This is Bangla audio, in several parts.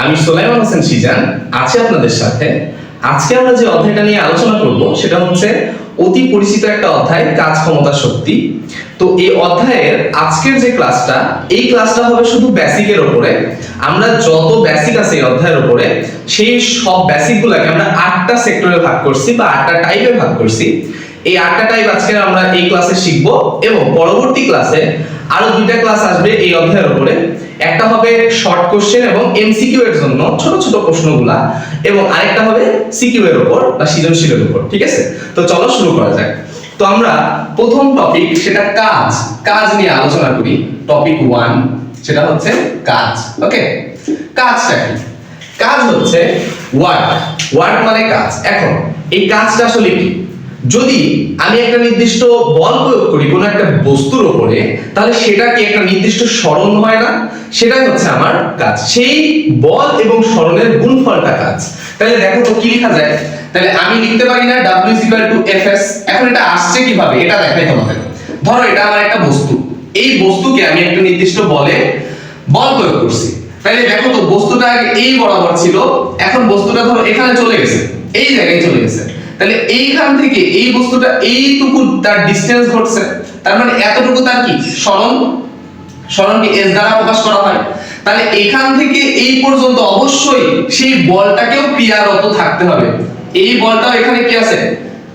আমি সোলাইমান হোসেন সিজান আছি আপনাদের সাথে। আজকে আমরা যে অধ্যায়টা নিয়ে আলোচনা করব, সেটা হচ্ছে অতি পরিচিত একটা অধ্যায়, কাজ ক্ষমতা শক্তি। তো এই অধ্যায়ের আজকের যে ক্লাসটা, এই ক্লাসটা হবে শুধু বেসিকের উপরে আমরা যত বেসিক আছে এই অধ্যায়ের উপরে সেই সব বেসিকগুলোকে আমরা আটটা সেক্টরে ভাগ করছি বা আটটা টাইপে ভাগ করছি। এই আটটা টাইপ আজকে আমরা এই ক্লাসে শিখব এবং পরবর্তী ক্লাসে আরও দুইটা ক্লাস আসবে এই অধ্যায়ের উপরে একটা হবে শর্ট কোশ্চেন এবং এমসিকিউ এর জন্য ছোট ছোট প্রশ্নগুলা এবং আরেকটা হবে সিকিউ এর উপর বা সৃজনশীলের উপর, ঠিক আছে? তো চলো শুরু করা যাক। তো আমরা প্রথম টপিক সেটা কাজ। কাজ নিয়ে আলোচনা করি। টপিক ওয়ান সেটা হচ্ছে কাজ ওকে কাজটা কি? কাজ হচ্ছে ওয়ার্ক ওয়ার্ক মানে কাজ। এখন, এই কাজটা আসলে কি? যদি আমি একটা নির্দিষ্ট বল প্রয়োগ করি, কোনো একটা বস্তুর উপরে তাহলে সেটা কি একটা নির্দিষ্ট স্মরণ হয় না? সেটাই হচ্ছে আমার কাজ। সেই বল এবং স্মরণের গুণফলটা কাজ। তাহলে দেখো তো কি লেখা যায়? তাহলে আমি লিখতে পারি না W is equal to Fs এখন এটা আসছে কীভাবে? এটা দেখাই তোমাদের। ধরো এটা আমার একটা বস্তু। এই বস্তুকে আমি একটা নির্দিষ্ট বলে বল প্রয়োগ করছি। তাহলে দেখো তো বস্তুটা এই বরাবর ছিল। এখন বস্তুটা ধরো এখানে চলে গেছে। এই জায়গায় চলে গেছে। তাহলে এইখান থেকে এই বস্তুটা এইটুকু তার ডিসটেন্স ঘটছে। তার মানে এতটুকু তার কি? স্মরণ? স্মরণকে এস দ্বারা প্রকাশ করা হয়। তাহলে এখান থেকে এই পর্যন্ত অবশ্যই সেই বলটাকেও ক্রিয়ারত থাকতে হবে। এই বলটাও এখানে কি আছে?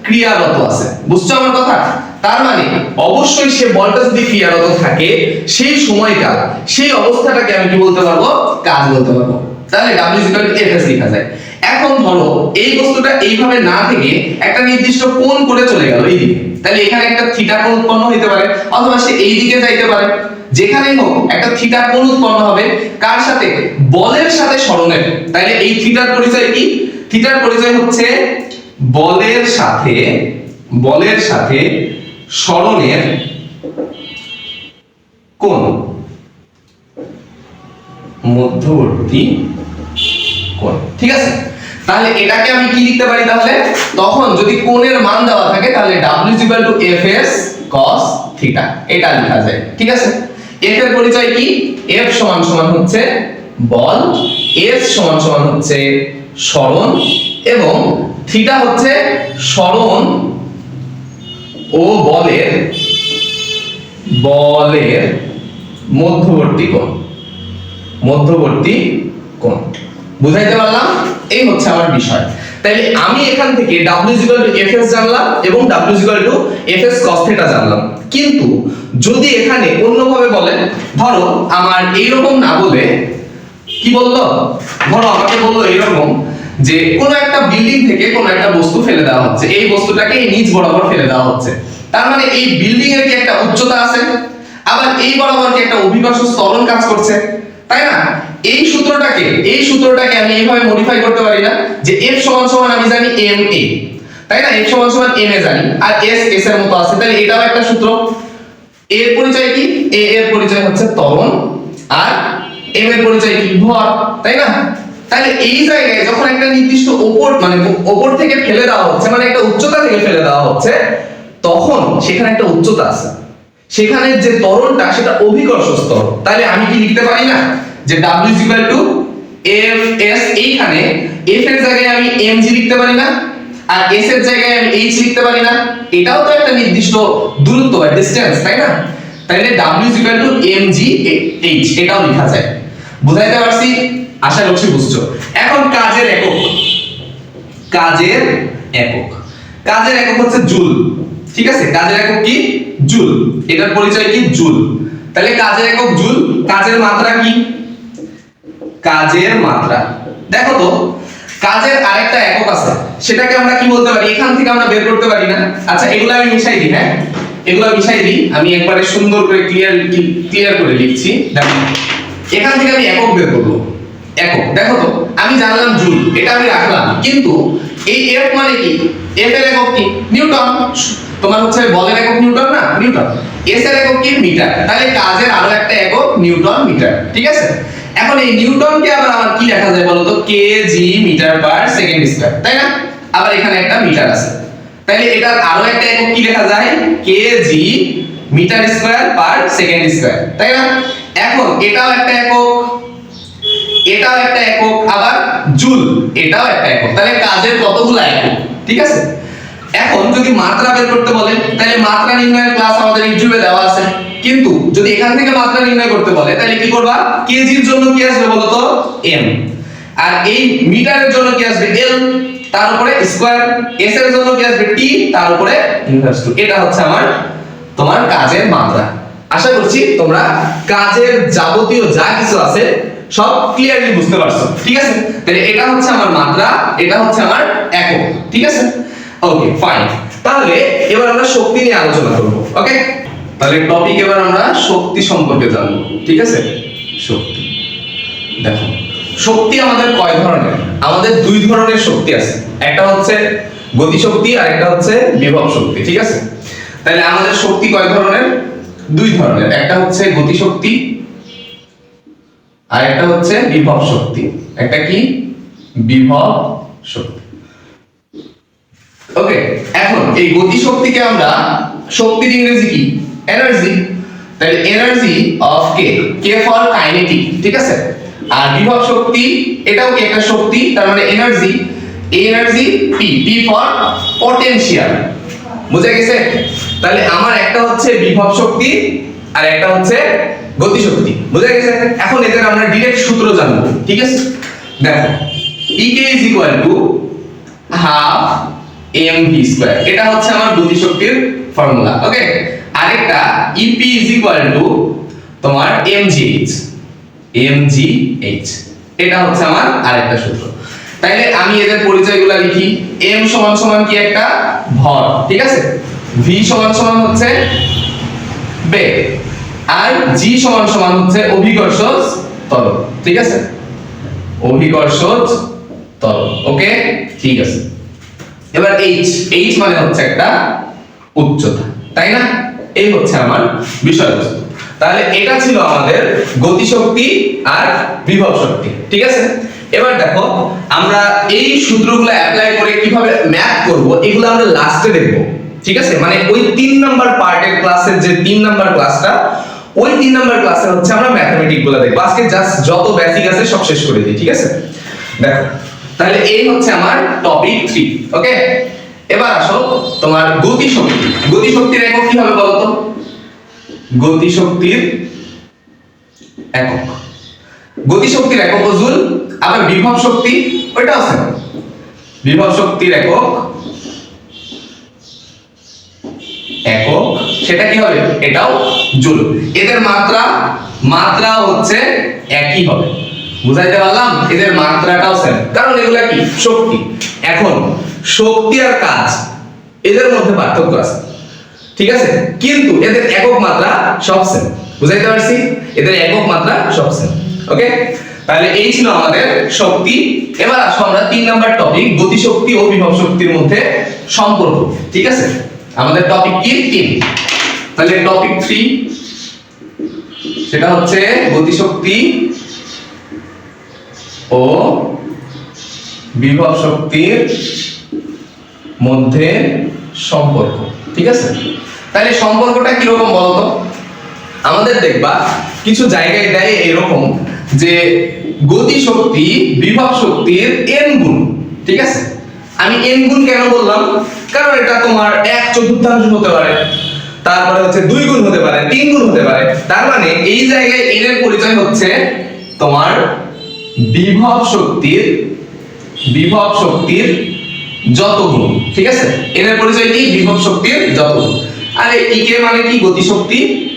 ক্রিয়ারত আছে। বুঝছ আমার কথা? তার মানে অবশ্যই সে বলটা যদি ক্রিয়ারত থাকে, সেই সময়কাল সেই অবস্থাটাকে আমি কি বলতে পারব? কাজ বলতে পারব। তাহলে is equal to Fs লেখা যায়। এখন ধরো, এই বস্তুটা এইভাবে না থেকে একটা নির্দিষ্ট কোণ করে চলে গেল এই দিকে। তাহলে এখানে একটা থিটা কোণ উৎপন্ন হতে পারে, অথবা সে এই দিকে যাইতে পারে। যেখানে হোক, একটা থিটা কোণ উৎপন্ন হবে। কার সাথে? বলের সাথে স্মরণের তাহলে এই থিটার পরিচয় কি? থিটার পরিচয় হচ্ছে বলের সাথে বলের সাথে স্মরণের কোণ। মধ্যবর্তী কোণ। ঠিক আছে? তাহলে এটাকে আমি কি লিখতে পারি তাহলে? তখন যদি কোণের মান দেওয়া থাকে, তাহলে w to fs cos theta এটা লেখা যায়। ঠিক আছে? F এর পরিচয় কি? F সমান সমান হচ্ছে বল, s সমান সমান হচ্ছে স্মরণ, এবং থিটা হচ্ছে স্মরণ ও বলের বলের মধ্যবর্তী কোণ। মধ্যবর্তী কোণ। বুঝাইতে পারলাম? এই হচ্ছে আমার বিষয়। তাইলে আমি এখান থেকে w fs জানলাম এবং w fs cos theta জানলাম। কিন্তু যদি এখানে অন্যভাবে বলেন, ধরো আমার এইরকম না বলে, কি বলল? ধরো আমাকে বলল এইরকম যে কোন একটা বিল্ডিং থেকে কোন একটা বস্তু ফেলে দেওয়া হচ্ছে। এই বস্তুটাকে এই নিচ বরাবর ফেলে দেওয়া হচ্ছে। তার মানে এই বিল্ডিং এর কি একটা উচ্চতা আছে? আবার এই বরাবর কি একটা অভিকর্ষ ত্বরণ কাজ করছে? তাই না? এই সূত্রটাকে এই সূত্রটাকে আমি এইভাবে মডিফাই করতে পারি না যে f সমান সমান আমি জানি m a তাই না? F সমান সমান m a জানি। আর s s এর মতো আছে। তাহলে এটাও একটা সূত্র। A এর পরিচয় কি? A এর পরিচয় হচ্ছে ত্বরণ। আর m এর পরিচয় কি? ভর। তাই না? তাহলে এই জায়গায় যখন একটা নির্দিষ্ট ওপর মানে ওপর থেকে ফেলে দেওয়া হচ্ছে মানে একটা উচ্চতা থেকে ফেলে দেওয়া হচ্ছে, তখন সেখানে একটা উচ্চতা আছে। সেখানে যে ত্বরণটা, সেটা অভিকর্ষ স্তর। তাহলে আমি কি লিখতে পারি না? যে w is equal to f s এইখানে f এর জায়গায় আমি mg লিখতে পারি না, আর s এর জায়গায় আমি h লিখতে পারি না। এটাও তো একটা নির্দিষ্ট দূরত্ব বা ডিসটেন্স তাই না? তাহলে w is equal to mg h, এটাও লেখা যায়। বুঝাইতে পারছি? আশা করছি বুঝছ। এখন কাজের একক। কাজের একক। কাজের একক হচ্ছে জুল, ঠিক আছে? কাজের একক কি? জুল। এটার পরিচয় কি? জুল। তাহলে কাজের একক জুল, কাজের মাত্রা কি? কাজের মাত্রা। দেখো তো, কাজের আরেকটা একক আছে। সেটাকে আমরা কি বলতে পারি? এখান থেকে আমরা বের করতে পারি না। আচ্ছা এগুলো আমি মিশাই দিই হ্যাঁ? এগুলো মিশাই দিই। আমি একবারে সুন্দর করে ক্লিয়ার ক্লিয়ার করে লিখছি। দেখো, এখান থেকে আমি একক বের করব। একক, দেখো তো, আমি জানলাম জুল, এটা আমি রাখলাম। কিন্তু এই এফ মানে কি? এফ এর একক কি? নিউটন। তোমার হচ্ছে বলের একক নিউটন না? নিউটন। এস এর একক কি? মিটার। তাহলে কাজের আরও একটা একক নিউটন, মিটার। ঠিক আছে? এখন এই নিউটনকে আবার আমার কি লেখা যায় বলো তো kg metre per second square তাই না? আবার এখানে একটা মিটার আছে। তাহলে এটার আরও একটা একক কি লেখা যায়? Kg metre square per second square তাই না? এখন এটাও একটা একক, এটাও একটা একক, আবার জুল এটাও একটা একক। তাহলে কাজের কতগুলো একক? ঠিক আছে? এখন যদি মাত্রা বের করতে বলে তাহলে মাত্রা নির্ণয়ের ক্লাস আমাদের ইউটিউবে দেওয়া আছে। কিন্তু যদি এখান থেকে মাত্রা নির্ণয় করতে বলে, তাহলে কি করবা? কেজির জন্য কি আসবে বলো তো এম আর এই মিটারের জন্য কি আসবে? এল তার উপরে স্কয়ার এস এর জন্য কি আসবে? টি তার উপরে ইনভার্স টু এটা হচ্ছে আমার, তোমার কাজের মাত্রা। আশা করছি তোমরা কাজের যাবতীয় যা কিছু আছে, সব ক্লিয়ারলি বুঝতে পারছ। ঠিক আছে? তাহলে এটা হচ্ছে আমার মাত্রা, এটা হচ্ছে আমার একক। ঠিক আছে? ওকে ফাইন তাহলে এবার আমরা শক্তি নিয়ে আলোচনা করব ওকে তাহলে টপিক এবার আমরা শক্তি সম্পর্কে জানব, ঠিক আছে? শক্তি। দেখো, শক্তি আমাদের কয় ধরনের? আমাদের দুই ধরনের শক্তি আছে। একটা হচ্ছে গতি শক্তি আর একটা হচ্ছে বিভব শক্তি, ঠিক আছে? তাহলে আমাদের শক্তি কয় ধরনের? দুই ধরনের। একটা হচ্ছে গতি শক্তি আর একটা হচ্ছে বিভব শক্তি। একটা কি? বিভব শক্তি। ওকে এখন এই গতি শক্তিকে আমরা শক্তির ইংরেজি কি? এনার্জি তাহলে energy of K K for kinetic ঠিক আছে? আর বিভব শক্তি, এটাও কি একটা শক্তি? তার মানে energy energy P P for potential বুঝা গেছে? তাহলে আমার একটা হচ্ছে বিভব শক্তি আর একটা হচ্ছে গতি শক্তি বুঝা গেছে? এখন এদের আমরা ডিরেক্ট সূত্র জানব, ঠিক আছে? দেখো E K is equal to half M V square এটা হচ্ছে আমার গতি শক্তির ফর্মুলা ওকে আরেকটা ইপি ইজ ইকুয়াল টু তোমার এমজিএইচ এমজিএইচ এটা হচ্ছে আমার আরেকটা সূত্র। তাইলে আমি এদের পরিচয়গুলো লিখি। এম সমান সমান কি একটা? ভর, ঠিক আছে? ভি সমান সমান হচ্ছে বেগ। আর জি সমান সমান হচ্ছে অভিকর্ষজ ত্বরণ ঠিক আছে? অভিকর্ষজ ত্বরণ ওকে ঠিক আছে। এবার এইচ এইচ মানে হচ্ছে একটা উচ্চতা, তাই না? এই হচ্ছে আমার বিষয়বস্তু। তাহলে এটা ছিল আমাদের গতিশক্তি আর বিভব শক্তি, ঠিক আছে? এবার দেখো, আমরা এই সূত্রগুলো অ্যাপ্লাই করে কীভাবে ম্যাথ করব, এগুলো আমরা লাস্টে দেখব, ঠিক আছে? মানে ওই তিন নাম্বার পার্টের ক্লাসের যে তিন নাম্বার ক্লাসটা ওই তিন নাম্বার ক্লাসে হচ্ছে আমরা ম্যাথমেটিকগুলো দেখব। আজকে জাস্ট যত বেসিক আছে সব শেষ করে দিই, ঠিক আছে? দেখো তাহলে এই হচ্ছে আমার টপিক থ্রি ওকে এবার আসো, তোমার গতি শক্তি। গতি শক্তির একক কি হবে বলতো গতি শক্তির একক। গতি শক্তির একক জুল আবার বিভব শক্তি ওইটা আছে বিভব শক্তির একক একক, সেটা কি হবে? এটাও জুল। এদের মাত্রা মাত্রা হচ্ছে একই হবে। বুঝাইতে পারলাম? এদের মাত্রাটাও সেম কারণ এগুলা কি? শক্তি। এখন, শক্তি আর কাজ, এদের মধ্যে পার্থক্য আছে। ঠিক আছে? কিন্তু এদের একক মাত্রা সব সেম বুঝাইতে পারছি? এদের একক মাত্রা সব সেম ওকে তাহলে এই ছিল আমাদের শক্তি। এবার আসো আমরা তিন নাম্বার টপিক গতি শক্তি ও বিভব শক্তির মধ্যে সম্পর্ক। ঠিক আছে? আমাদের টপিক কি? তিন। তাহলে টপিক থ্রি সেটা হচ্ছে গতি শক্তি ও বিভব শক্তির মধ্যে সম্পর্ক, ঠিক আছে? তাহলে সম্পর্কটা কীরকম বলতো? আমাদের দেখবা, কিছু জায়গায় দেয় এরকম যে গতি শক্তি, বিভব শক্তির এন গুণ, ঠিক আছে? আমি এন গুণ কেন বললাম? কারণ এটা তোমার এক চতুর্থাংশ হতে পারে, তারপরে হচ্ছে দুই গুণ হতে পারে, তিন গুণ হতে পারে। তার মানে এই জায়গায় এন এর পরিচয় হচ্ছে তোমার বিভব শক্তির বিভব শক্তির যত গুণ, ঠিক আছে? এর পরিচয় কি? বিভব শক্তির যত গুণ। আরে ইকে মানে কি? গতি শক্তি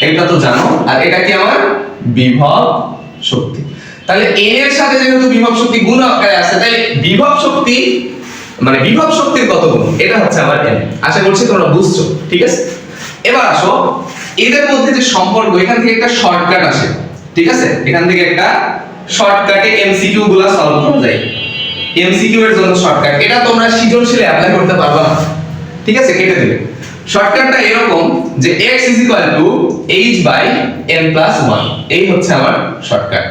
এটা তো জানো। আর এটা কি আমার? বিভব শক্তি। তাহলে এর সাথে যেহেতু বিভব শক্তি গুণ আকারে আছে তাই বিভব শক্তি মানে বিভব শক্তির কত গুণ? এটা হচ্ছে আমার এন আশা করছি তোমরা বুঝছ, ঠিক আছে? এবার আসো, এদের মধ্যে যে সম্পর্ক, এখান থেকে একটা শর্টকাট আসে। ঠিক আছে? এখান থেকে একটা শর্টকাটে এমসিকিউ গুলা সলভ করা যায়। এমসিকিউ এর জন্য শর্টকাট এটা তোমরা সৃজনশীলে অ্যাপ্লাই করতে পারবে না। ঠিক আছে? কেটে দেবে। শর্টকাটটা এরকম যে x h n plus one এই হচ্ছে আমার শর্টকাট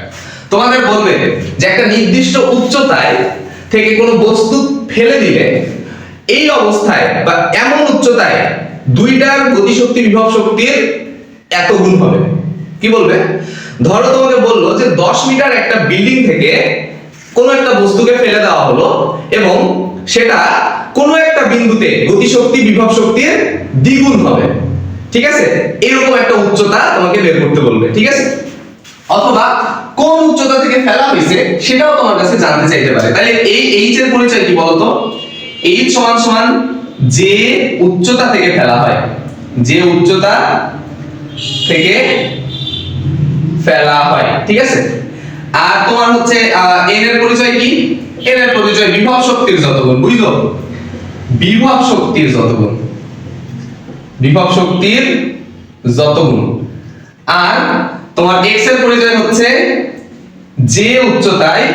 তোমাদের বলবে যে একটা নির্দিষ্ট উচ্চতায় থেকে কোনো বস্তু ফেলে দিলে এই অবস্থায় বা এমন উচ্চতায় দুইটার গতিশক্তি বিভব শক্তির এত গুণ হবে। কি বলবে? ধরো তোমাকে বলল যে দশ মিটার একটা বিল্ডিং থেকে কোনো একটা বস্তুকে ফেলে দেওয়া হলো এবং সেটা কোনো একটা বিন্দুতে গতিশক্তি, বিভব শক্তির দ্বিগুণ হবে। ঠিক আছে? এরকম একটা উচ্চতা তোমাকে বের করতে বলবে। ঠিক আছে? অথবা কোন উচ্চতা থেকে ফেলা হয়েছে সেটাও তোমার কাছে জানতে চাইতে পারে। তাহলে এই এইচ এর পরিচয় কি বলতো? এইচ সমান সমান যে উচ্চতা থেকে ফেলা হয়। যে উচ্চতা থেকে ফেলা হয়, ঠিক আছে? আর তোমার হচ্ছে এন এর পরিচয় কি? এন এর পরিচয় বিভব শক্তির যত গুণ বুঝলো? বিভব শক্তির যত গুণ বিভব শক্তির যত গুণ আর তোমার এক্সের পরিচয় হচ্ছে যে উচ্চতায়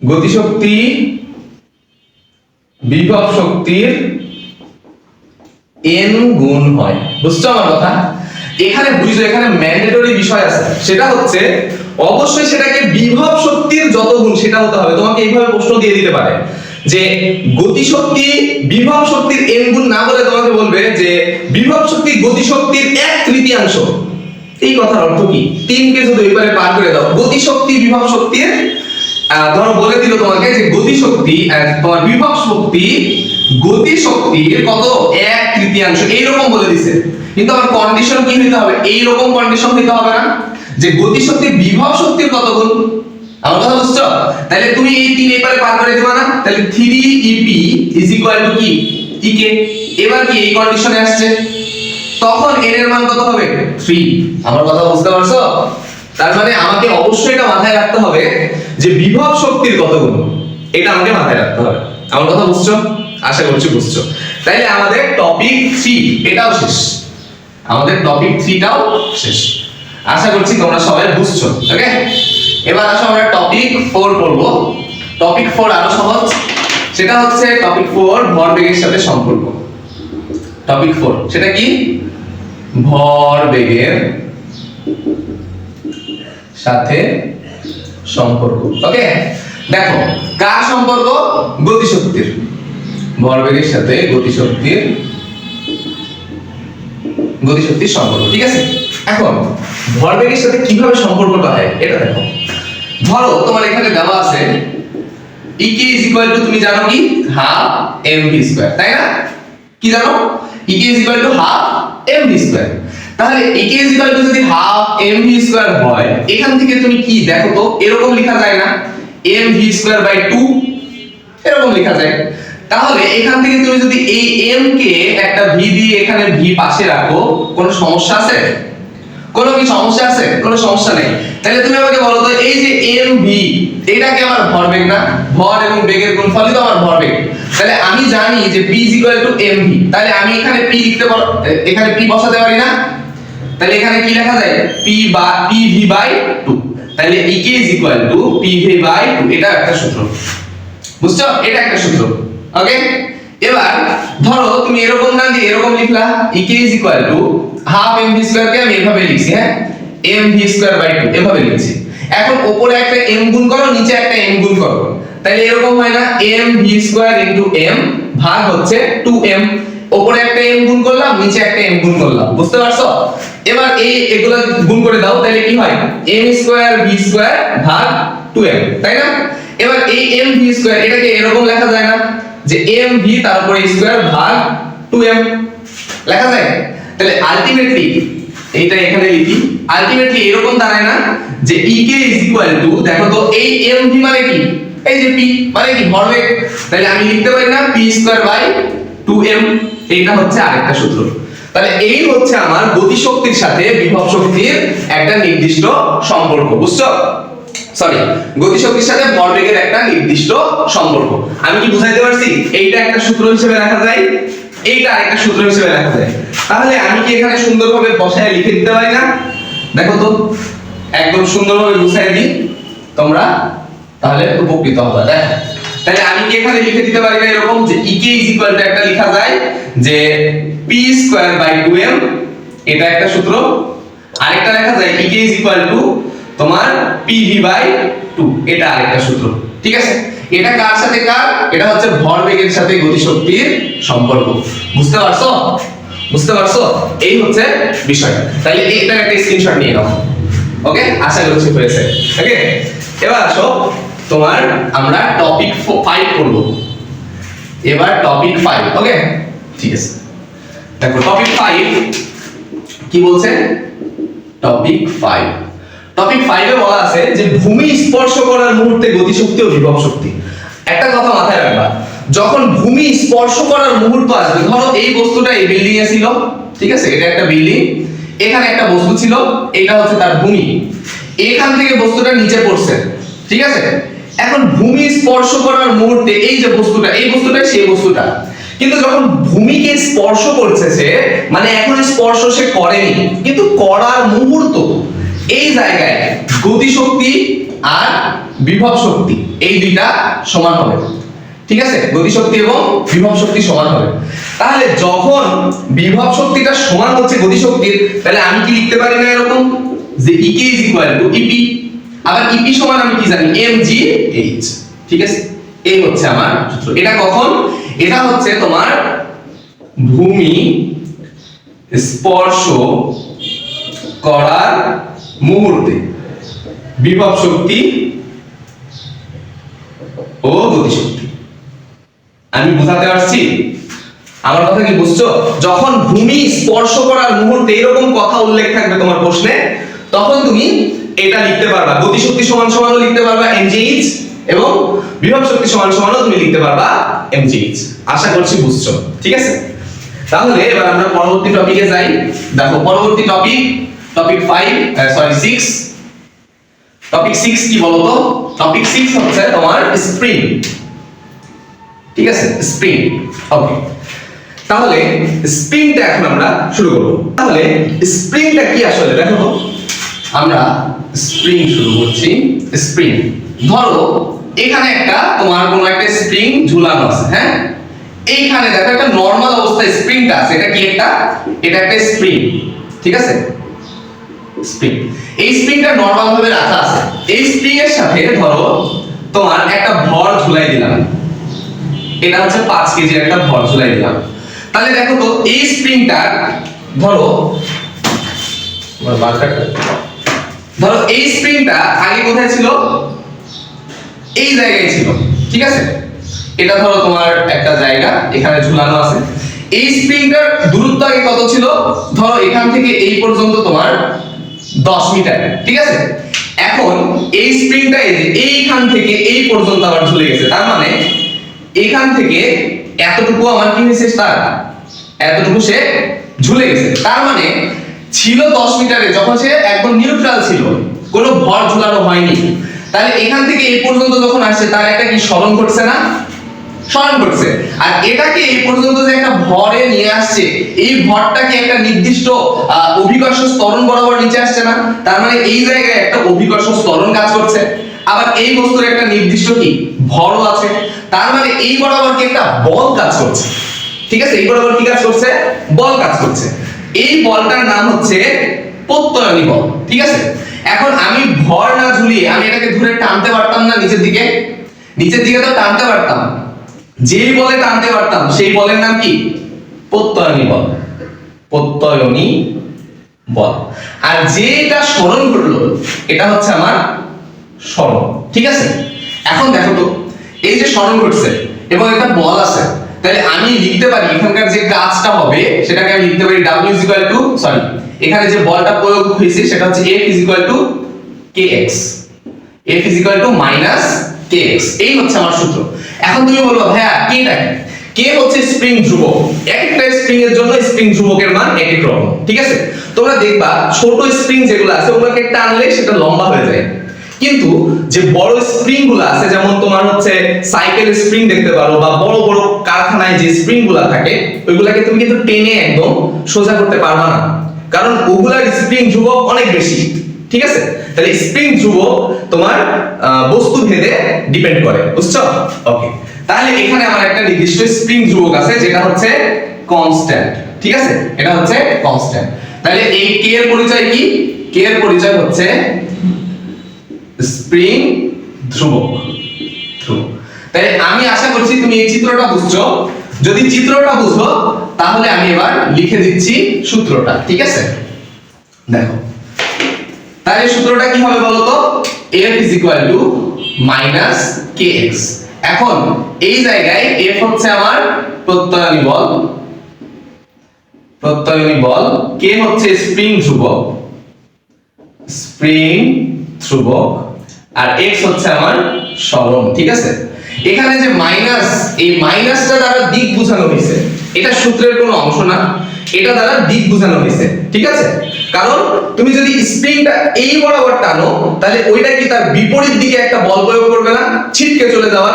গতিশক্তি, বিভব শক্তির এন গুণ হয়। বুঝছ আমার কথা? এখানে বুঝছ এখানে ম্যান্ডেটরি বিষয় আছে। সেটা হচ্ছে অবশ্যই সেটাকে বিভব শক্তির যত গুণ সেটা হতে হবে। তোমাকে এইভাবে প্রশ্ন দিয়ে দিতে পারে। যে গতি শক্তি বিভব শক্তির এন গুণ না বলে তোমাকে বলবে যে বিভব শক্তি গতি শক্তির এক তৃতীয়াংশ। এই কথার অর্থ কি? তিনকে যদি ওইবারে পার করে দাও গতি শক্তি বিভব শক্তির ধরো বলে দিল তোমাকে যে গতি শক্তি আহ, তোমার বিভব শক্তি গতি শক্তির কত? এক তৃতীয়াংশ। এইরকম বলে দিছে। কিন্তু আমার কন্ডিশন কি হইতে হবে? এই রকম কন্ডিশন হইতে হবে না যে গতি শক্তি বিভব শক্তির কত গুণ? আমার কথা বুঝছ? তাহলে তুমি এই তিন এপারে পার করে দিবা না? তাহলে three E P is equal to কি? ইকে এবার কি এই কন্ডিশনে আসছে? তখন এন এর মান কত হবে? 3 আমার কথা বুঝতে পারছ? তার মানে আমাকে অবশ্যই এটা মাথায় রাখতে হবে যে বিভব শক্তির কত গুণ? এটা আমাকে মাথায় রাখতে হবে। আমার কথা বুঝছ? আশা করছি বুঝছ। তাইলে আমাদের টপিক 3 এটাও শেষ। আমাদের টপিক 3টাও শেষ। আশা করছি তোমরা সবাই বুঝছ ওকে এবার আসো আমরা টপিক 4 পড়ব। টপিক 4 আরও সহজ। সেটা হচ্ছে টপিক 4 ভরবেগের সাথে সম্পর্ক। টপিক 4 সেটা কি? ভরবেগের সাথে সম্পর্ক ওকে দেখো, কার সম্পর্ক? গতিশক্তির। ভরবেগের সাথে গতিশক্তির গতিশক্তির সম্পর্ক, ঠিক আছে? এখন, ভরবেগের সাথে কীভাবে সম্পর্কটা হয়, এটা দেখো। ধরো, তোমার এখানে দেওয়া আছে ইকে ইজ ইকুয়াল টু তুমি জানো কি? হাফ এম ভি স্কয়ার তাই না? কি জানো? E K is equal to half M V square তাহলে E K is equal to যদি হাফ এম ভি স্কয়ার হয়, এখান থেকে তুমি কি দেখো তো? এরকম লেখা যায় না। M V square by two এরকম লেখা যায়। তাহলে এখান থেকে তুমি যদি এই এম কে একটা ভি দিয়ে এখানে ভি পাশে রাখো, কোনো সমস্যা আছে? কোনো কি সমস্যা আছে? কোনো সমস্যা নেই। তাহলে তুমি আমাকে বলো তো, এই যে এম ভি এটা কি আমার ভরবেগ না? ভর এবং বেগের গুণফলই তো আমার ভরবেগ তাহলে আমি জানি যে p এম ভি তাহলে আমি এখানে p লিখতে পারো এখানে p বসাতে পারি না? তাহলে এখানে কি লেখা যায়? p বা v বাই 2 তাহলে e k is equal to p v by 2 এটা একটা সূত্র। বুঝছ? এটা একটা সূত্র। ওকে এবার ধরো তুমি এরকম না দিয়ে এরকম লিখলা e k is equal to half M V square কে আমি এভাবে লিখছি হ্যাঁ? এম ভি স্কয়ার বাই 2 এভাবে লিখছি। এখন উপরে একটা m গুণ করো, নিচে একটা m গুণ করো। তাহলে এরকম হয় না, m V square into m ভাগ হচ্ছে 2m উপরে একটা m গুণ করলাম, নিচে একটা m গুণ করলাম, বুঝতে পারছ? এবার এই এগুলো গুণ করে দাও তাহলে কি হয়? M স্কয়ার v স্কয়ার ভাগ 2m তাই না? এবার এই m v স্কয়ার এটাকে এরকম লেখা যায় না। যে m v তার উপরে স্কয়ার ভাগ 2m লেখা যায়? তাহলে আলটিমেটলি এইটা এখানে লিখি আলটিমেটলি এরকম দাঁড়ায় না যে ek ইজ ইকুয়াল টু দেখো তো, এই m v মানে কি? এই যে p মানে কি, ভরবেগ। তাহলে আমি লিখতে পারি না, p স্কয়ার বাই 2m এইটা হচ্ছে আরেকটা সূত্র। তাহলে এই হচ্ছে আমার গতিশক্তির সাথে বিভব শক্তির একটা নির্দিষ্ট সম্পর্ক, বুঝছ? সরি গতি গতিশক্তির সাথে ভরবেগের একটা নির্দিষ্ট সম্পর্ক। আমি কি বুঝাইতে পারছি? এইটা একটা সূত্র হিসেবে রাখা যায়। এইটা আরেকটা সূত্র হিসেবে রাখা যায়। তাহলে আমি কি এখানে সুন্দরভাবে বসায় লিখে দিতে পারি না? দেখো তো, একদম সুন্দরভাবে বুঝাই দিই। তোমরা তাহলে উপকৃত হবে। দেখো, তাহলে আমি কি এখানে লিখে দিতে পারি না এরকম যে ek ইজ ইকুয়াল টু একটা লেখা যায় যে p স্কয়ার বাই 2m এটা একটা সূত্র। আরেকটা লেখা যায় ek ইজ ইকুয়াল টু তোমার pv বাই টু এটা আরেকটা সূত্র। ঠিক আছে? এটা কার সাথে কার? এটা হচ্ছে ভরবেগের সাথে গতিশক্তির সম্পর্ক। বুঝতে পারছ? বুঝতে পারছ? এই হচ্ছে বিষয় তাহলে এইটার একটা স্ক্রিনশট নিয়ে নাও। ওকে আশা করছি হয়েছে। ওকে এবার আসো, তোমার আমরা টপিক ফাইভ করব। এবার টপিক ফাইভ ওকে ঠিক আছে। দেখো টপিক ফাইভ কি বলছে? টপিক ফাইভ টপিক ফাইভে বলা আছে যে ভূমি স্পর্শ করার মুহূর্তে গতিশক্তি ও বিভব শক্তি। একটা কথা মাথায় রাখবা, যখন ভূমি স্পর্শ করার মুহূর্ত আসবে, ধরো এই বস্তুটা এই বিল্ডিং এ ছিল, ঠিক আছে? এটা একটা বিল্ডিং এখানে একটা বস্তু ছিল, এটা হচ্ছে তার ভূমি। এখান থেকে বস্তুটা নিচে পড়ছে, ঠিক আছে? এখন ভূমি স্পর্শ করার মুহূর্তে এই যে বস্তুটা, এই বস্তুটা সেই বস্তুটা। কিন্তু যখন ভূমিকে স্পর্শ করছে সে মানে এখন স্পর্শ সে করেনি, কিন্তু করার মুহূর্ত এই জায়গায় গতিশক্তি আর বিভব শক্তি, এই দুইটা সমান হবে। ঠিক আছে? গতিশক্তি এবং বিভব শক্তি সমান হবে। তাহলে যখন বিভব শক্তিটা সমান হচ্ছে গতিশক্তির তাহলে আমি কি লিখতে পারি না এরকম? যে E E K is equal to E P আবার ইপি সমান আমি কি জানি? এম জি এইচ ঠিক আছে? এই হচ্ছে আমার সূত্র। এটা কখন? এটা হচ্ছে তোমার ভূমি স্পর্শ করার মুহূর্তে। বিভব শক্তি ও গতিশক্তি। আমি বোঝাতে পারছি আমার কথা কি বুঝছ? যখন ভূমি স্পর্শ করার মুহূর্তে এরকম কথা উল্লেখ থাকবে তোমার প্রশ্নে, তখন তুমি এটা লিখতে পারবা। গতিশক্তি সমান সমানও লিখতে পারবা এমজিএইচ এবং বিভব শক্তি সমান সমানও তুমি লিখতে পারবা এমজিএইচ আশা করছি বুঝছ। ঠিক আছে? তাহলে এবার আমরা পরবর্তী টপিকে যাই। দেখো, পরবর্তী topic topic five sorry six topic six কি বলতো? টপিক সিক্স হচ্ছে তোমার স্প্রিং ঠিক আছে? স্প্রিং ওকে তাহলে স্প্রিংটা এখন আমরা শুরু করব। তাহলে স্প্রিংটা কি আসলে? দেখো তো। আমরা স্প্রিং শুরু করছি। স্প্রিং ধরো, এখানে একটা তোমার কোনো একটা স্প্রিং ঝুলানো আছে হ্যাঁ? এইখানে দেখো একটা নর্মাল অবস্থায় স্প্রিংটা আছে। এটা কি একটা? এটা একটা স্প্রিং ঠিক আছে? স্প্রিং এই স্প্রিংটা নরমাল ভাবে রাখা আছে। এই স্প্রিং এর সাথে ধরো তোমার একটা ভর ঝুলাই দিলাম। এটা হচ্ছে পাঁচ কেজির একটা ভর ঝুলাই দিলাম। তাহলে দেখো তো, এই স্প্রিংটা ধরো ধরো এই স্প্রিংটা আগে কোথায় ছিল? এই জায়গায় ছিল, ঠিক আছে? এটা ধরো তোমার একটা জায়গা, এখানে ঝুলানো আছে। এই স্প্রিংটার দূরত্ব আগে কত ছিল? ধরো এখান থেকে এই পর্যন্ত তোমার 10 মিটার, ঠিক আছে? এখন এই স্প্রিংটা এই যে এইখান থেকে এই পর্যন্ত আবার ঝুলে গেছে, তার মানে এখান থেকে এতটুকু আমার কি হয়েছে তার এতটুকু সে ঝুলে গেছে। তার মানে ছিল 10 মিটারে, যখন সে একদম নিউট্রাল ছিল, কোনো ভর ঝুলানো হয়নি। তাহলে এখান থেকে এই পর্যন্ত যখন আসছে, তার একটা কি স্মরণ করছে না? স্মরণ করছে। আর এটাকে এই পর্যন্ত যে একটা ভরে নিয়ে আসছে, এই ভরটাকে একটা নির্দিষ্ট অভিকর্ষ স্তরণ বরাবর নিচে আসছে না? তার মানে এই জায়গায় একটা অভিকর্ষ স্তরণ কাজ করছে। আবার এই বস্তুর একটা নির্দিষ্ট কি? ভরও আছে। তার মানে এই বরাবর কি একটা বল কাজ করছে। ঠিক আছে? এই বরাবর কি কাজ করছে? বল কাজ করছে। এই বলটার নাম হচ্ছে প্রত্যয়নী বল। ঠিক আছে? এখন আমি ভর না ঝুলিয়ে, আমি এটাকে ধরে টানতে পারতাম না নিচের দিকে? নিচের দিকে তো টানতে পারতাম। যেই বলে টানতে পারতাম, সেই বলের নাম কি? প্রত্যয়নী বল। প্রত্যয়নী বল। আর যেটা স্মরণ করল, এটা হচ্ছে আমার স্মরণ, ঠিক আছে? এখন দেখো তো, এই যে স্মরণ করছে, এবং একটা বল আছে, তাহলে আমি লিখতে পারি, এখানকার যে কাজটা হবে, সেটাকে আমি লিখতে পারি w is equal to sorry এখানে যে বলটা প্রয়োগ হয়েছে, সেটা হচ্ছে f is equal to kx f equal to minus kx এই হচ্ছে আমার সূত্র। এখন তুমি বলব ভাইয়া কেটা কি কে হচ্ছে স্প্রিং ধ্রুবক? এক একটা স্প্রিং এর জন্য স্প্রিং ধ্রুবকের মান এক এক রকম, ঠিক আছে? তোমরা দেখবা, ছোট স্প্রিং যেগুলো আছে, ওগুলোকে টানলে সেটা লম্বা হয়ে যায়। কিন্তু যে বড় স্প্রিংগুলো আছে, যেমন তোমার হচ্ছে সাইকেল স্প্রিং দেখতে পারো, বা বড় বড় কারখানায় যে স্প্রিংগুলো থাকে, ওইগুলাকে তুমি কিন্তু টেনে একদম সোজা করতে পারবা না। কারণ ওগুলার স্প্রিং ধ্রুবক অনেক বেশি। ঠিক আছে? তাহলে স্প্রিং ধ্রুবক তোমার বস্তু ভেদে ডিপেন্ড করে, বুঝছ? ওকে তাহলে এখানে আমার একটা নির্দিষ্ট স্প্রিং ধ্রুবক আছে, যেটা হচ্ছে কনস্ট্যান্ট ঠিক আছে? এটা হচ্ছে কনস্ট্যান্ট তাহলে এই কে এর পরিচয় কি? কে এর পরিচয় হচ্ছে স্প্রিং ধ্রুবক ধ্রুবক। তাই আমি আশা করছি তুমি এই চিত্রটা বুঝছ। যদি চিত্রটা বুঝো, তাহলে আমি এবার লিখে দিচ্ছি সূত্রটা, ঠিক আছে? দেখো। তাহলে সূত্রটা কি হবে f equal to minus kx এখন এই জায়গায় f হচ্ছে আমার প্রত্যয়নী বল। প্রত্যয়নী বল k হচ্ছে স্প্রিং ধ্রুবক। স্প্রিং ধ্রুবক। আর x হচ্ছে আমার সরণ, ঠিক আছে? এখানে যে মাইনাস এই মাইনাসটা দ্বারা দিক বোঝানো হয়েছে, এটা সূত্রের কোনো অংশ না, এটা দ্বারা দিক বোঝানো হয়েছে, ঠিক আছে? কারণ তুমি যদি স্প্রিংটা এই বরাবর টানো, তাহলে ওইটা কি তার বিপরীত দিকে একটা বল প্রয়োগ করবে না? ছিটকে চলে যাওয়া।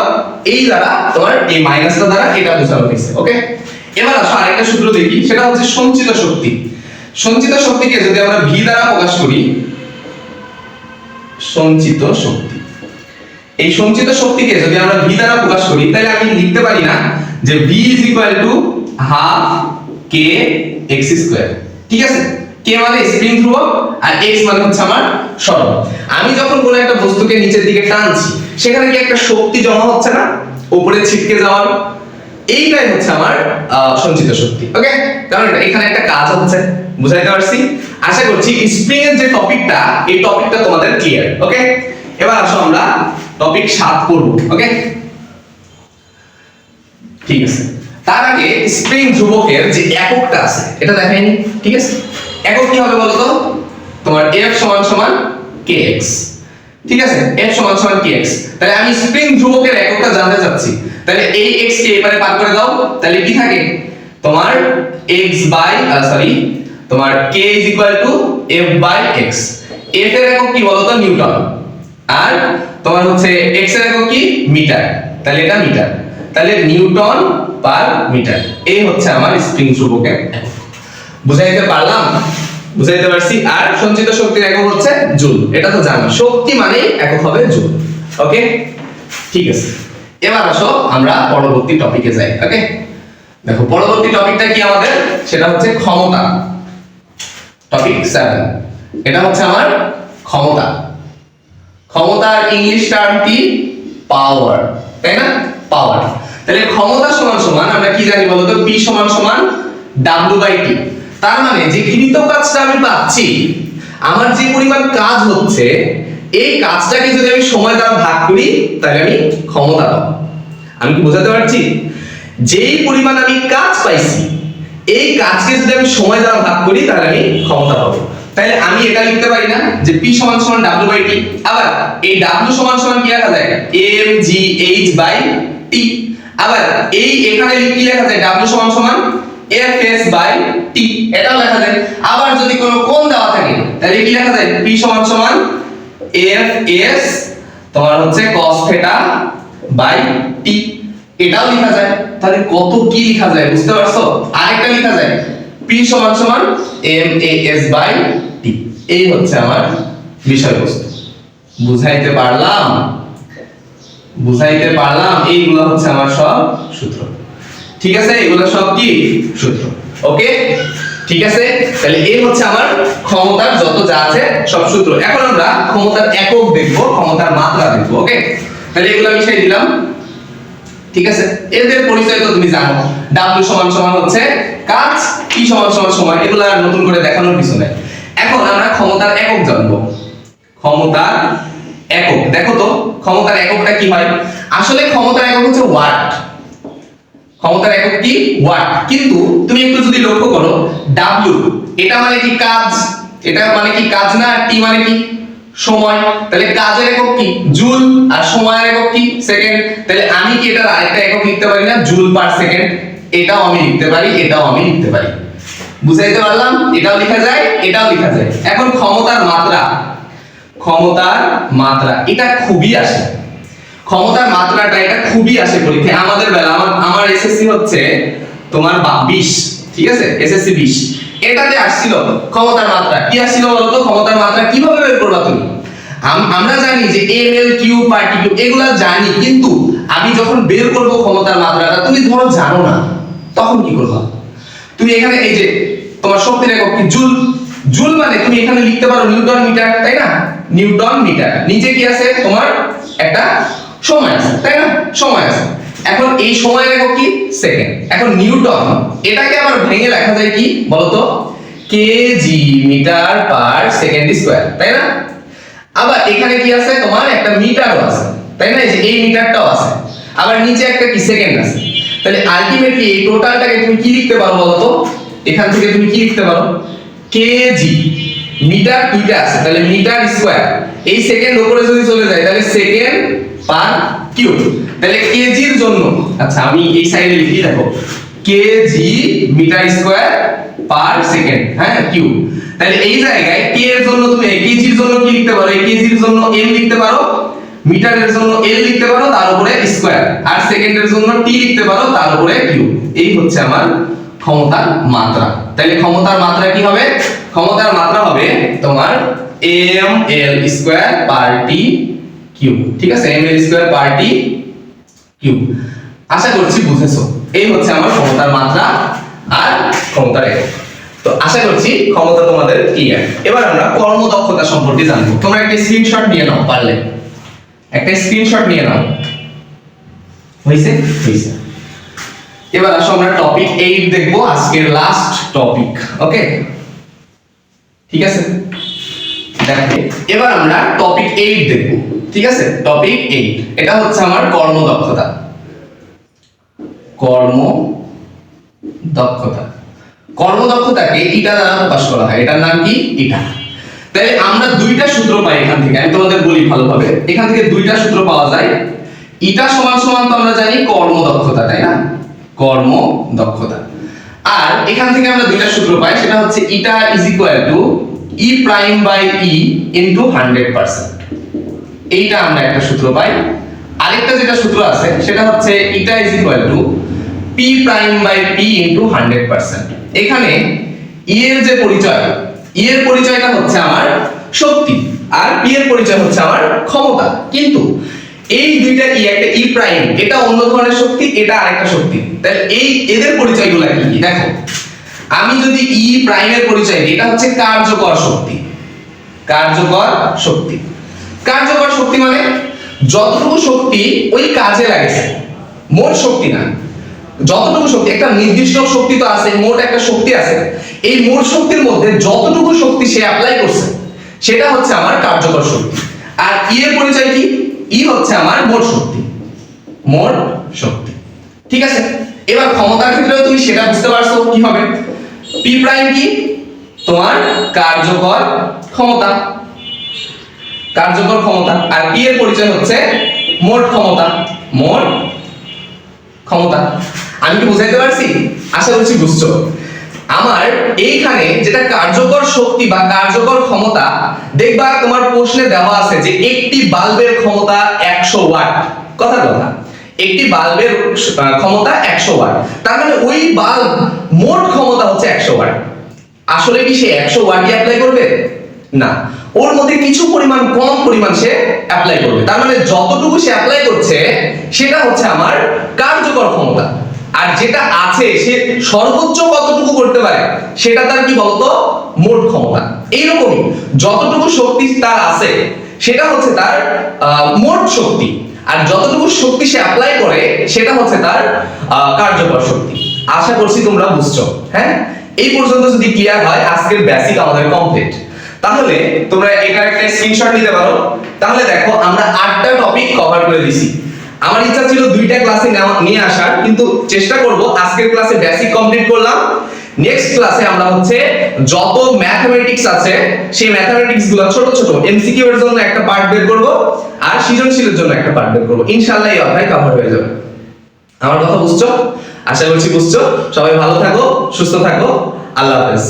এই দ্বারা তোমার এই মাইনাসটা দ্বারা এটা বোঝানো হয়েছে ওকে এবার আসো আরেকটা সূত্র দেখি, সেটা হচ্ছে সঞ্চিত শক্তি। সঞ্চিত শক্তিকে যদি আমরা ভি দ্বারা প্রকাশ করি, সঞ্চিত শক্তি। এই সঞ্চিত শক্তিকে যদি আমরা ভি দ্বারা প্রকাশ করি, তাহলে আমি লিখতে পারি না যে V is equal to half K X square ঠিক আছে? কে মানে স্প্রিং ধ্রুবক আর এক্স মানে হচ্ছে আমার সরণ। আমি যখন কোনো একটা বস্তুকে নিচের দিকে টানছি, সেখানে কি একটা শক্তি জমা হচ্ছে না? উপরে ছিটকে যাওয়ার। এইটাই হচ্ছে আমার সঞ্চিত শক্তি, ওকে? কারণ এখানে একটা কাজ হচ্ছে বুঝাইতে পারছি? আশা করছি স্প্রিং এর যে টপিকটা এই টপিকটা তোমাদের ক্লিয়ার ওকে? এবার আসো আমরা টপিক সাত করব ওকে? ঠিক আছে। তার আগে স্প্রিং ধ্রুবকের যে এককটা আছে, এটা দেখাইনি ঠিক আছে? একক কি হবে বলতো? তোমার f সমান সমান kx ঠিক আছে? F সমান সমান kx তাহলে আমি স্প্রিং ধ্রুবকের এককটা জানতে চাচ্ছি। তাহলে এই x কে এবারে পার করে দাও। তাহলে কি থাকে? তোমার x বাই সরি তোমার k is equal to f by x f এর একক কি বলতো? নিউটন আর তোমার হচ্ছে x এর একক কি? মিটার তাহলে এটা মিটার তাহলে নিউটন পার মিটার এই হচ্ছে আমার স্প্রিং ধ্রুবকের একক বুঝাইতে পারলাম? বুঝাইতে পারছি। আর সঞ্চিত শক্তির একক হচ্ছে জুল। এটা তো জানো। শক্তি মানে একক হবে জুল। ওকে ঠিক আছে। এবার আসো আমরা পরবর্তী টপিকে যাই ওকে দেখো, পরবর্তী টপিকটা কি আমাদের? সেটা হচ্ছে ক্ষমতা। টপিক 7 এটা হচ্ছে আমার ক্ষমতা। ক্ষমতার ইংলিশ টার্ম কি? পাওয়ার তাই না? পাওয়ার তাহলে ক্ষমতা সমান সমান আমরা কি জানি বলতো? পি সমান সমান W বাই T তার মানে যে গৃহীত কাজটা আমি পাচ্ছি, আমার যে পরিমাণ কাজ হচ্ছে, এই কাজটাকে যদি আমি সময় দ্বারা ভাগ করি, তাহলে আমি ক্ষমতা পাবো। আমি কি বোঝাতে পারছি? যেই পরিমাণ আমি কাজ পাইছি, এই কাজকে যদি আমি সময় দ্বারা ভাগ করি, তাহলে আমি ক্ষমতা পাবো। তাহলে আমি এটা লিখতে পারি না যে p সমান সমান w বাই t আবার এই w সমান সমান কি লেখা যায়? m g h by t আবার এই এখানে কি লেখা যায়? w সমান সমান f s বাই t এটাও লেখা যায়। আবার যদি কোনো কোণ দেওয়া থাকে, তাহলে কি লেখা যায়? P সমান সমান f s তোমার হচ্ছে cos থিটা বাই t এটাও লেখা যায়। তাহলে কত কি লেখা যায়, বুঝতে পারছ? আরেকটা লেখা যায়। P সমান সমান m a s by t এই হচ্ছে আমার বিষয়বস্তু। বুঝাইতে পারলাম? বুঝাইতে পারলাম? এইগুলো হচ্ছে আমার সব সূত্র। ঠিক আছে? এগুলো সব কি? সূত্র। ওকে? ঠিক আছে? তাহলে এই হচ্ছে আমার ক্ষমতার যত যা আছে, সব সূত্র। এখন আমরা ক্ষমতার একক দেখব, ক্ষমতার মাত্রা দেখব, ওকে? তাহলে এগুলো মিশাই দিলাম। ঠিক আছে? এদের পরিচয় তো তুমি জানো। W সমান সমান হচ্ছে কাজ P সমান সমান সময়। এগুলো আর নতুন করে দেখানোর কিছু নাই। এখন আমরা ক্ষমতার একক জানব। ক্ষমতার একক। দেখো তো, ক্ষমতার এককটা কি হয়? আসলে ক্ষমতার একক হচ্ছে ওয়াট। ক্ষমতার একক কি? ওয়াট কিন্তু তুমি একটু যদি লক্ষ্য করো ডাব্লিউ এটা মানে কি কাজ? এটা মানে কি কাজ না? টি মানে কি? সময়। তাহলে কাজের একক কি? জুল। আর সময়ের একক কি? সেকেন্ড। তাহলে আমি কি এটার আরেকটা একক লিখতে পারি না? Joule per second. এটাও আমি লিখতে পারি, এটাও আমি লিখতে পারি। বুঝাইতে পারলাম? এটাও লেখা যায়, এটাও লেখা যায়। এখন ক্ষমতার মাত্রা। ক্ষমতার মাত্রা। এটা খুবই আসে। ক্ষমতার মাত্রাটা এটা খুবই আসে পরীক্ষায়। আমাদের বেলা, আমার আমার এসএসসি হচ্ছে তোমার বা- 20 ঠিক আছে? এসএসসি 20 এটাতে আসছিল ক্ষমতার মাত্রা। কি আসছিল বলতো? ক্ষমতার মাত্রা কীভাবে বের করবা তুমি? আমরা জানি যে M L Q party Q এগুলা জানি, কিন্তু আমি যখন বের করব ক্ষমতার মাত্রাটা, তুমি ধরো জানো না, তখন কি করবা? তুমি এখানে এই যে তোমার শক্তির একক কি? জুল জুল মানে তুমি এখানে লিখতে পারো নিউটন মিটার, তাই না? Newton metre. নিচে কি আছে? তোমার একটা সময় আছে, তাই না? সময় আছে। এখন এই সময় লেখো কি? সেকেন্ড এখন নিউটন, এটাকে আবার ভেঙে লেখা যায় কি? বলতো? KG metre per second square তাই না? আবার এখানে কি আছে তোমার? একটা মিটারও আছে, তাই না? এই মিটারটাও আছে। আবার নিচে একটা কি? সেকেন্ড আছে। তাহলে আলটিমেটলি এই টোটালটাকে তুমি কি লিখতে পারো বলতো? এখান থেকে তুমি কি লিখতে পারো? কেজি মিটার দুইটা আছে, তাহলে মিটার স্কয়ার এই সেকেন্ড উপরে যদি চলে যায়, তাহলে সেকেন্ড পার কিউব। তাহলে কেজির জন্য আচ্ছা আমি এই সাইডে লিখি, দেখো KG metre square per second হ্যাঁ কিউব। তাহলে এই জায়গায় কে এর জন্য তুমি কেজির জন্য কি লিখতে পারো? কেজির জন্য এম লিখতে পারো, মিটারের জন্য এল লিখতে পারো, তার উপরে স্কয়ার। আর সেকেন্ডের জন্য টি লিখতে পারো, তার উপরে কিউ এই হচ্ছে আমার ক্ষমতার মাত্রা। তাহলে ক্ষমতার মাত্রা কি হবে? ক্ষমতার মাত্রা হবে তোমার M L square per T cube ঠিক আছে? M L square per T cube আশা করছি বুঝেছ। এই হচ্ছে আমার ক্ষমতার মাত্রা আর ক্ষমতার একক তো আশা করছি ক্ষমতা তোমাদের ক্লিয়ার এবার আমরা কর্মদক্ষতা সম্পর্কে জানব। তোমরা একটা স্ক্রিনশট নিয়ে নাও পারলে। একটা স্ক্রিনশট নিয়ে নাও। হয়েছে হয়েছে এবার আসো আমরা টপিক 8 দেখব, আজকের লাস্ট টপিক ওকে ঠিক আছে? দেখো, এবার আমরা টপিক 8 দেখব। ঠিক আছে? টপিক 8 এটা হচ্ছে আমার কর্মদক্ষতা। কর্ম দক্ষতা কর্মদক্ষতাকে ইটা দ্বারা প্রকাশ করা হয়। এটার নাম কি? ইটা। তাই আমরা দুইটা সূত্র পাই এখান থেকে। আমি তোমাদের বলি ভালোভাবে। এখান থেকে দুইটা সূত্র পাওয়া যায়। ইটা সমান সমান তো আমরা জানি কর্মদক্ষতা, তাই না? কর্ম দক্ষতা আর এখান থেকে আমরা দুইটা সূত্র পাই। সেটা হচ্ছে eta is equal to E prime by E into hundred percent এইটা আমরা একটা সূত্র পাই। আরেকটা যেটা সূত্র আছে, সেটা হচ্ছে eta is equal to P prime by P into hundred percent এখানে ই এর যে পরিচয় ই এর পরিচয়টা হচ্ছে আমার শক্তি, আর পি এর পরিচয় হচ্ছে আমার ক্ষমতা। কিন্তু এই দুইটা ই একটা ই প্রাইম এটা অন্য ধরনের শক্তি, এটা আরেকটা শক্তি। তাহলে এই এদের পরিচয়গুলো কি কি? দেখো, আমি যদি ই প্রাইমের পরিচয় এটা হচ্ছে কার্যকর শক্তি। কার্যকর শক্তি। কার্যকর শক্তি মানে যতটুকু শক্তি ওই কাজে লাগেছে। মোট শক্তি না। যতটুকু শক্তি, একটা নির্দিষ্ট শক্তি তো আছে, মোট একটা শক্তি আছে। এই মোট শক্তির মধ্যে যতটুকু শক্তি সে অ্যাপ্লাই করছে, সেটা হচ্ছে আমার কার্যকর শক্তি। আর ই এর পরিচয় কি? ই হচ্ছে আমার মোট শক্তি। মোট শক্তি। ঠিক আছে? এবার ক্ষমতার ক্ষেত্রেও তুমি সেটা বুঝতে পারছ কি হবে পি প্রাইম কি? তোমার কার্যকর ক্ষমতা। কার্যকর ক্ষমতা। আর পি এর পরিচয় হচ্ছে মোট ক্ষমতা। মোট ক্ষমতা। আমি কি বুঝাইতে পারছি? আশা করছি বুঝছ। আমার এইখানে যেটা কার্যকর শক্তি বা কার্যকর ক্ষমতা, দেখবা তোমার প্রশ্নে দেওয়া আছে যে একটি বাল্বের ক্ষমতা একশো ওয়াট। কথা কথা। একটি বাল্বের ক্ষমতা একশো ওয়াট। তার মানে ওই বাল্ব মোট ক্ষমতা হচ্ছে একশো ওয়াট। আসলে কি সে একশো ওয়াটই অ্যাপ্লাই করবে? না। ওর মধ্যে কিছু পরিমাণ, কম পরিমাণ সে অ্যাপ্লাই করবে। তার মানে যতটুকু সে অ্যাপ্লাই করছে, সেটা হচ্ছে আমার কার্যকর ক্ষমতা। আর যেটা আছে, সে সর্বোচ্চ কতটুকু করতে পারে, সেটা তার কি বলতো? মোট ক্ষমতা। এইরকমই যতটুকু শক্তি তার আছে, সেটা হচ্ছে তার মোট শক্তি। আর যতটুকু শক্তি সে অ্যাপ্লাই করে, সেটা হচ্ছে তার কার্যকর শক্তি। আশা করছি তোমরা বুঝছ হ্যাঁ? এই পর্যন্ত যদি ক্লিয়ার হয়, আজকের বেসিক আমাদের কমপ্লিট তাহলে তোমরা এখানে একটা স্ক্রিনশট নিতে পারো। তাহলে দেখো, আমরা আটটা টপিক কভার করে দিছি। আমার ইচ্ছা ছিল দুইটা ক্লাসে নিয়ে আসার, কিন্তু চেষ্টা করব, আজকের ক্লাসে বেসিক কমপ্লিট করলাম। নেক্সট ক্লাসে আমরা হচ্ছে যত ম্যাথমেটিক্স আছে, সেই ম্যাথমেটিক্সগুলো ছোট ছোট এমসিকিউ এর জন্য একটা পার্ট বের করব, আর সৃজনশীলের জন্য একটা পার্ট বের করব। ইনশাআল্লাহ এই অধ্যায় কভার হয়ে যাবে। আমার কথা বুঝছ? আশা করছি বুঝছ? সবাই ভালো থাকো, সুস্থ থাকো। আল্লাহ হাফেজ।